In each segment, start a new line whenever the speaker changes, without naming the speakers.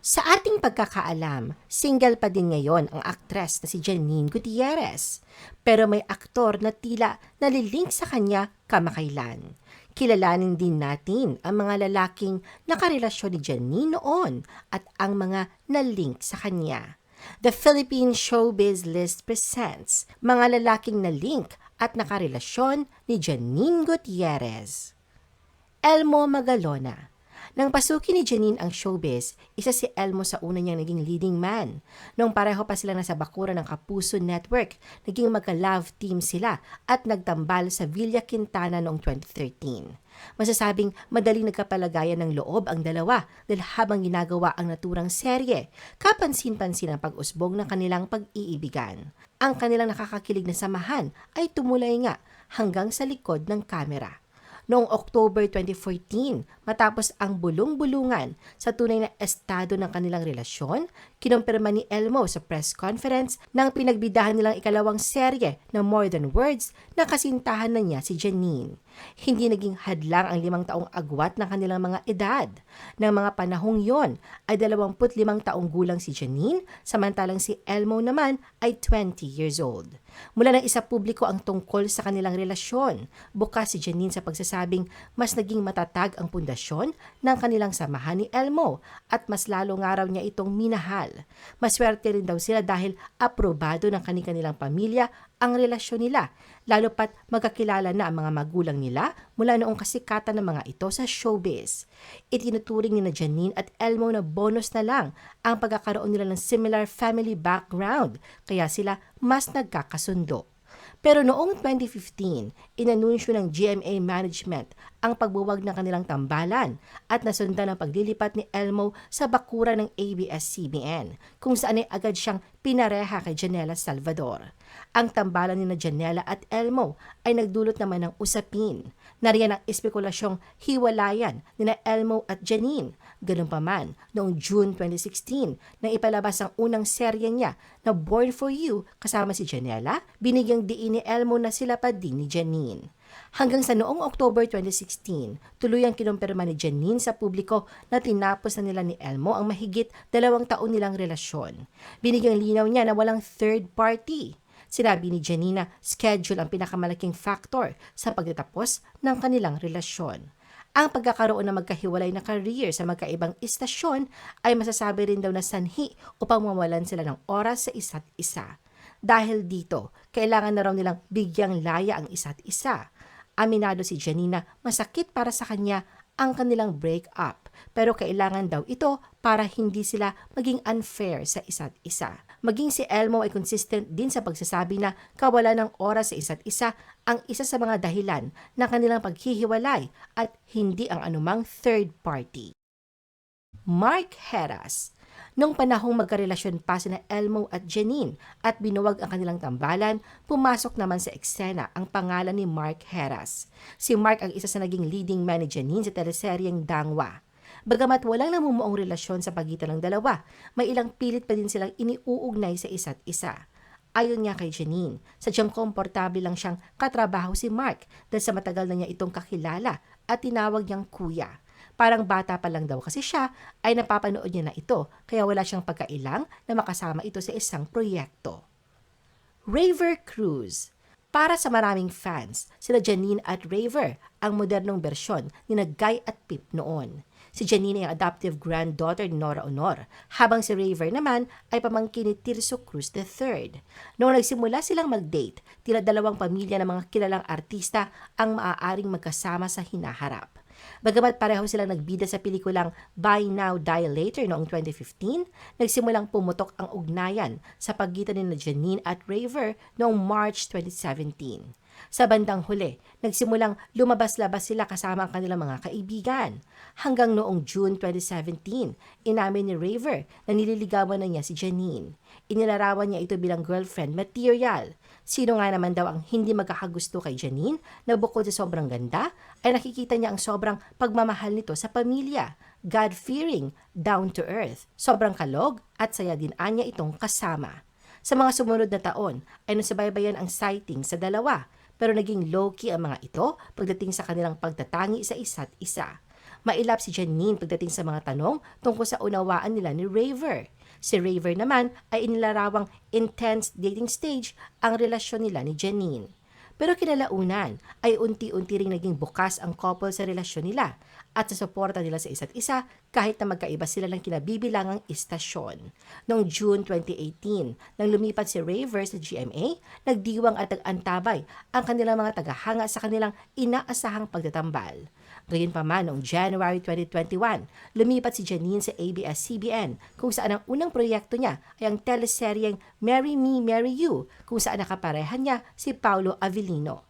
Sa ating pagkakaalam, single pa din ngayon ang aktres na si Janine Gutierrez. Pero may aktor na tila nalilink sa kanya kamakailan. Kilalanin din natin ang mga lalaking nakarelasyon ni Janine noon at ang mga nalink sa kanya. The Philippine Showbiz List presents mga lalaking nalink at nakarelasyon ni Janine Gutierrez. Elmo Magalona nang pasukin ni Janine ang showbiz, isa si Elmo sa una niyang naging leading man. Nung pareho pa sila nasa bakura ng Kapuso Network, naging magka-love team sila at nagtambal sa Villa Quintana noong 2013. Masasabing madaling nagkapalagayan ng loob ang dalawa dahil habang ginagawa ang naturang serye, kapansin-pansin ang pag-usbong ng kanilang pag-iibigan. Ang kanilang nakakakilig na samahan ay tumulay nga hanggang sa likod ng kamera noong October 2014 matapos ang bulong-bulungan sa tunay na estado ng kanilang relasyon, kinumpirma ni Elmo sa press conference nang pinagbidahan nilang ikalawang serye ng More Than Words na kasintahan na niya si Janine. Hindi naging hadlang ang limang taong agwat ng kanilang mga edad. Ng mga panahong yon ay 25 taong gulang si Janine, samantalang si Elmo naman ay 20 years old. Mula ng isa publiko ang tungkol sa kanilang relasyon. Bukas si Janine sa pagsasabing mas naging matatag ang pundasyon ng kanilang samahan ni Elmo at mas lalo nga raw niya itong minahal. Maswerte rin daw sila dahil aprobado ng kanilang pamilya ang relasyon nila, lalo pat magkakilala na ang mga magulang nila mula noong kasikatan ng mga ito sa showbiz. Itinuturing ni na Janine at Elmo na bonus na lang ang pagkakaroon nila ng similar family background, kaya sila mas nagkakasundo. Pero noong 2015, inanunsyo ng GMA Management ang pagbuwag ng kanilang tambalan at nasundan ang paglilipat ni Elmo sa bakura ng ABS-CBN, kung saan ay agad siyang pinareha kay Janela Salvador. Ang tambalan ni na Janela at Elmo ay nagdulot naman ng usapin. Nariyan ang espekulasyong hiwalayan ni na Elmo at Janine. Ganun pa man, noong June 2016, nang ipalabas ang unang serye niya na Born for You kasama si Janela, binigyang diin ni Elmo na sila pa din ni Janine. Hanggang sa noong October 2016, tuluyang kinumpirma ni Janine sa publiko na tinapos na nila ni Elmo ang mahigit dalawang taon nilang relasyon. Binigyang linaw niya na walang third party. Sinabi ni Janine na schedule ang pinakamalaking factor sa pagtatapos ng kanilang relasyon. Ang pagkakaroon ng magkahiwalay na career sa magkaibang istasyon ay masasabi rin daw na sanhi upang mawalan sila ng oras sa isa't isa. Dahil dito, kailangan na raw nilang bigyang laya ang isa't isa. Aminado si Janina masakit para sa kanya ang kanilang break-up pero kailangan daw ito para hindi sila maging unfair sa isa't isa. Maging si Elmo ay consistent din sa pagsasabi na kawalan ng oras sa isa't isa ang isa sa mga dahilan ng kanilang paghihiwalay at hindi ang anumang third party. Mark Heras Nung panahong magkarelasyon pa sina Elmo at Janine at binuwag ang kanilang tambalan, pumasok naman sa eksena ang pangalan ni Mark Heras. Si Mark ang isa sa naging leading man ni Janine sa teleseryeng Dangwa. Bagamat walang namumuong relasyon sa pagitan ng dalawa, may ilang pilit pa din silang iniuugnay sa isa't isa. Ayon niya kay Janine, sadyang komportable lang siyang katrabaho si Mark dahil sa matagal na niya itong kakilala at tinawag niyang kuya. Parang bata pa lang daw kasi siya ay napapanood niya na ito kaya wala siyang pagkailang na makasama ito sa isang proyekto. Raver Cruz para sa maraming fans, sila Janine at Raver ang modernong bersyon ni na Guy at Pip noon. Si Janine ay adoptive granddaughter ni Nora Honor, habang si Raver naman ay pamangkin ni Tirso Cruz III. Noong nagsimula silang mag-date, tila dalawang pamilya ng mga kilalang artista ang maaaring magkasama sa hinaharap. Bagamat pareho silang nagbida sa pelikulang Buy Now, Die Later noong 2015, nagsimulang pumutok ang ugnayan sa pagitan ni Janine at Raver noong March 2017. Sa bandang huli, nagsimulang lumabas-labas sila kasama ang kanilang mga kaibigan. Hanggang noong June 2017, inamin ni Raver na nililigawan na niya si Janine. Inilarawan niya ito bilang girlfriend material. Sino nga naman daw ang hindi magkakagusto kay Janine na bukod sa sobrang ganda, ay nakikita niya ang sobrang pagmamahal nito sa pamilya, God-fearing, down-to-earth, sobrang kalog at saya din anya itong kasama. Sa mga sumunod na taon ay nasabaybayan ang sighting sa dalawa pero naging low-key ang mga ito pagdating sa kanilang pagtatangi sa isa't isa. Mailap si Janine pagdating sa mga tanong tungkol sa unawaan nila ni Raver. Si Raver naman ay inilarawang intense dating stage ang relasyon nila ni Janine. Pero kinalaunan ay unti-unti ring naging bukas ang couple sa relasyon nila at sa suporta nila sa isa't isa kahit na magkaiba sila ng kinabibilangang istasyon. Noong June 2018, nang lumipat si Raver sa GMA, nagdiwang at nag-antabay ang kanilang mga tagahanga sa kanilang inaasahang pagtatambal. Gayunpaman, noong January 2021, lumipat si Janine sa ABS-CBN kung saan ang unang proyekto niya ay ang teleseryeng Marry Me, Marry You kung saan nakaparehan niya si Paulo Avellino.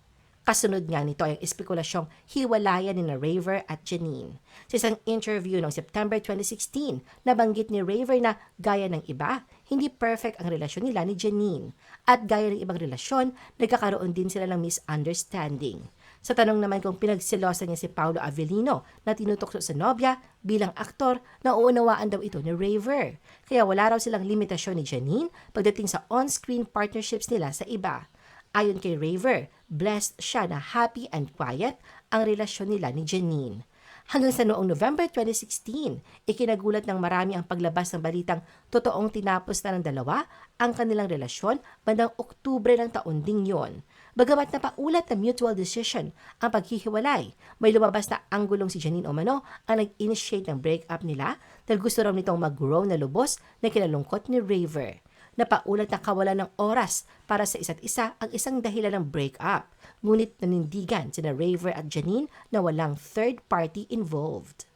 Kasunod nga nito ay ang espekulasyong hiwalayan ni Raver at Janine. Sa isang interview noong September 2016, nabanggit ni Raver na gaya ng iba, hindi perfect ang relasyon nila ni Janine. At gaya ng ibang relasyon, nagkakaroon din sila ng misunderstanding. Sa tanong naman kung pinagsilosan niya si Paolo Avellino na tinutokso sa nobya bilang aktor, nauunawaan daw ito ni Raver. Kaya wala raw silang limitasyon ni Janine pagdating sa on-screen partnerships nila sa iba. Ayon kay Raver, blessed siya na happy and quiet ang relasyon nila ni Janine. Hanggang sa noong November 2016, ikinagulat ng marami ang paglabas ng balitang totoong tinapos na ng dalawa ang kanilang relasyon bandang Oktubre ng taon ding yon. Bagamat napaulat na mutual decision ang paghihiwalay, may lumabas na anggulong si Janine Omano ang nag-initiate ng breakup nila dahil gusto raw nitong mag-grow na lubos na kinalungkot ni Raver. Napaulat na kawalan ng oras para sa isa't isa ang isang dahilan ng breakup, ngunit nanindigan sina Raver at Janine na walang third party involved.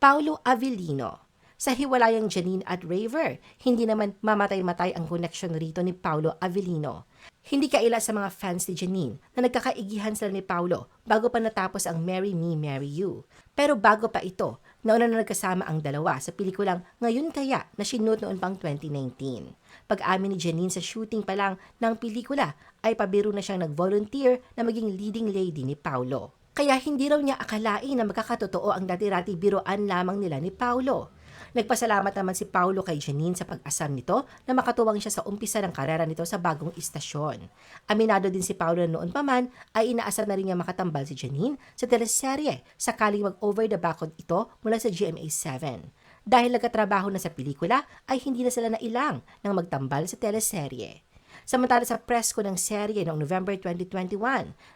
Paulo Avellino sa hiwalayang Janine at Raver, hindi naman mamatay-matay ang koneksyon rito ni Paulo Avellino. Hindi kaila sa mga fans ni Janine na nagkakaigihan sila ni Paulo bago pa natapos ang Marry Me, Marry You. Pero bago pa ito, nauna na nagkasama ang dalawa sa pelikulang Ngayon Kaya na sinut noon pang 2019. Pag-amin ni Janine sa shooting pa lang ng pelikula ay pabiro na siyang nag-volunteer na maging leading lady ni Paulo. Kaya hindi raw niya akalain na magkakatotoo ang dati-rati biroan lamang nila ni Paulo. Nagpasalamat naman si Paulo kay Janine sa pag-asam nito na makatuwang siya sa umpisa ng karera nito sa bagong istasyon. Aminado din si Paulo na noon pa man ay inaasar na rin niya makatambal si Janine sa teleserye sakaling mag-over the background ito mula sa GMA7. Dahil nagkatrabaho na sa pelikula ay hindi na sila nailang nang magtambal sa teleserye. Samantala sa press ko ng serye noong November 2021,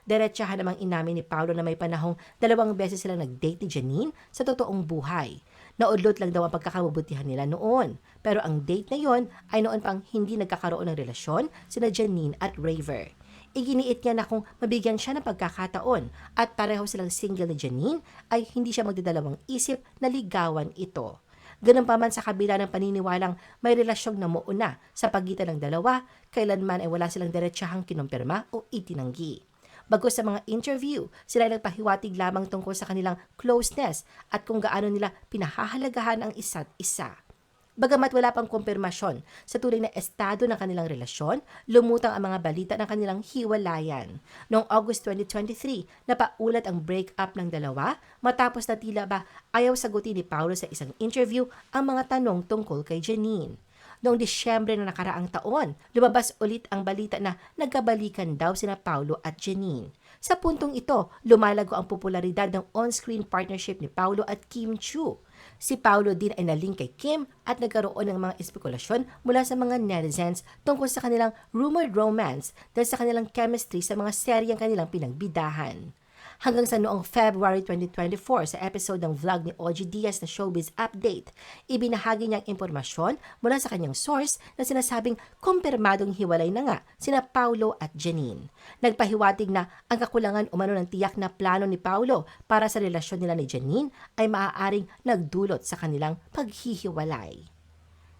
diretsahan namang inamin ni Paulo na may panahong dalawang beses sila nag-date ni Janine sa totoong buhay. Naudlot lang daw ang pagkakabubutihan nila noon. Pero ang date na yon ay noon pang hindi nagkakaroon ng relasyon sina Janine at Raver. Iginiit niya na kung mabigyan siya ng pagkakataon at pareho silang single ni Janine ay hindi siya magdadalawang isip na ligawan ito. Ganun pa man sa kabila ng paniniwalang may relasyong namuuna sa pagitan ng dalawa, kailanman ay wala silang diretsahang kinumpirma o itinanggi. Bagos sa mga interview, sila ay nagpahiwatig lamang tungkol sa kanilang closeness at kung gaano nila pinahahalagahan ang isa't isa. Bagamat wala pang kumpirmasyon sa tunay na estado ng kanilang relasyon, lumutang ang mga balita ng kanilang hiwalayan. Noong August 2023, napaulat ang breakup ng dalawa matapos na tila ba ayaw sagutin ni Paulo sa isang interview ang mga tanong tungkol kay Janine. Noong Disyembre na nakaraang taon, lumabas ulit ang balita na nagkabalikan daw sina Paulo at Janine. Sa puntong ito, lumalago ang popularidad ng on-screen partnership ni Paulo at Kim Chu. Si Paulo din ay naling kay Kim at nagkaroon ng mga espekulasyon mula sa mga netizens tungkol sa kanilang rumored romance dahil sa kanilang chemistry sa mga seryeng kanilang pinagbidahan hanggang sa noong February 2024 sa episode ng vlog ni OG Diaz na Showbiz Update. Ibinahagi niya ang impormasyon mula sa kanyang source na sinasabing kumpirmadong hiwalay na nga sina Paulo at Janine. Nagpahiwatig na ang kakulangan umano ng tiyak na plano ni Paulo para sa relasyon nila ni Janine ay maaaring nagdulot sa kanilang paghihiwalay.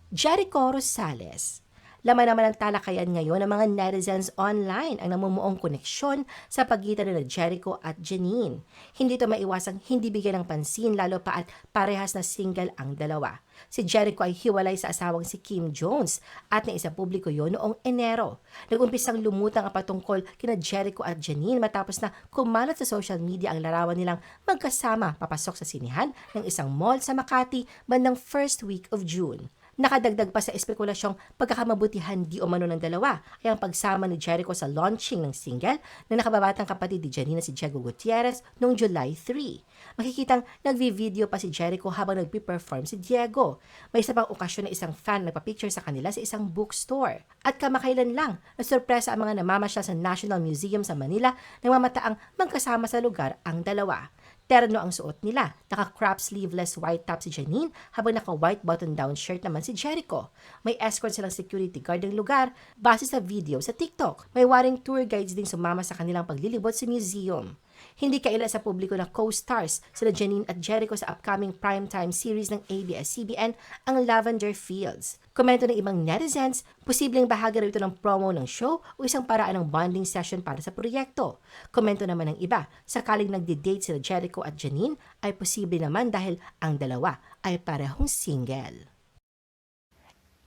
Jericho Rosales Laman naman ang talakayan ngayon ng mga netizens online ang namumuong koneksyon sa pagitan nila Jericho at Janine. Hindi ito maiwasang hindi bigyan ng pansin lalo pa at parehas na single ang dalawa. Si Jericho ay hiwalay sa asawang si Kim Jones at naisa publiko yon noong Enero. Nagumpisang lumutang ang patungkol kina Jericho at Janine matapos na kumalat sa social media ang larawan nilang magkasama papasok sa sinihan ng isang mall sa Makati bandang first week of June. Nakadagdag pa sa espekulasyong pagkakamabutihan di umano ng dalawa ay ang pagsama ni Jericho sa launching ng single na nakababatang kapatid ni Janina si Diego Gutierrez noong July 3. Makikitang nagvi-video pa si Jericho habang nagpi-perform si Diego. May isa pang okasyon na isang fan nagpa-picture sa kanila sa isang bookstore. At kamakailan lang, nasurpresa ang mga namamasyal sa National Museum sa Manila nang mamataang magkasama sa lugar ang dalawa. Terno ang suot nila. Naka-crop sleeveless white top si Janine habang naka-white button-down shirt naman si Jericho. May escort silang security guard ng lugar base sa video sa TikTok. May waring tour guides din sumama sa kanilang paglilibot sa museum. Hindi kaila sa publiko na co-stars sila Janine at Jericho sa upcoming primetime series ng ABS-CBN ang Lavender Fields. Komento ng ibang netizens, posibleng bahagi raw ito ng promo ng show o isang paraan ng bonding session para sa proyekto. Komento naman ng iba, sakaling nagde-date sila Jericho at Janine ay posible naman dahil ang dalawa ay parehong single.